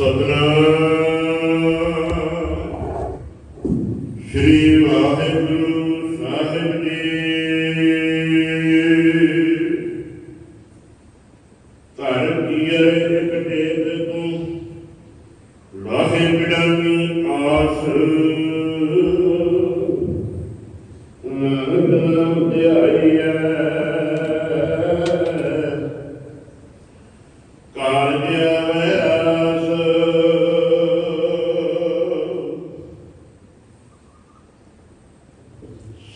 ਸਤਨਾਮ। ਸ੍ਰੀ ਵਾਹਿਗੁਰੂ ਸਾਹਿਬ ਜੀ। ਧਰ ਕੀਏ ਇਕ ਟੇਕ ਤੂੰ, ਲਾਹੇ ਬਿਡੰਗੀ ਆਸ। ਨਾਨਕ ਨਾਮ ਧਿਆਈਐ। ਕਾਰਜ ਆਵੈ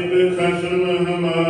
Hare Krishna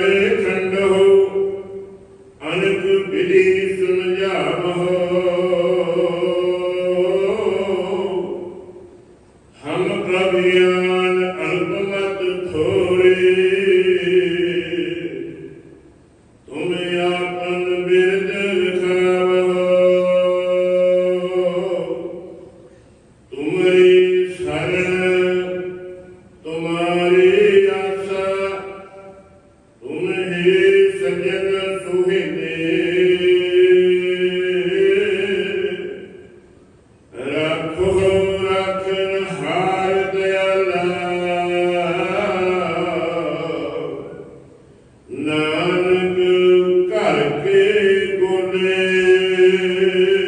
me. Amen.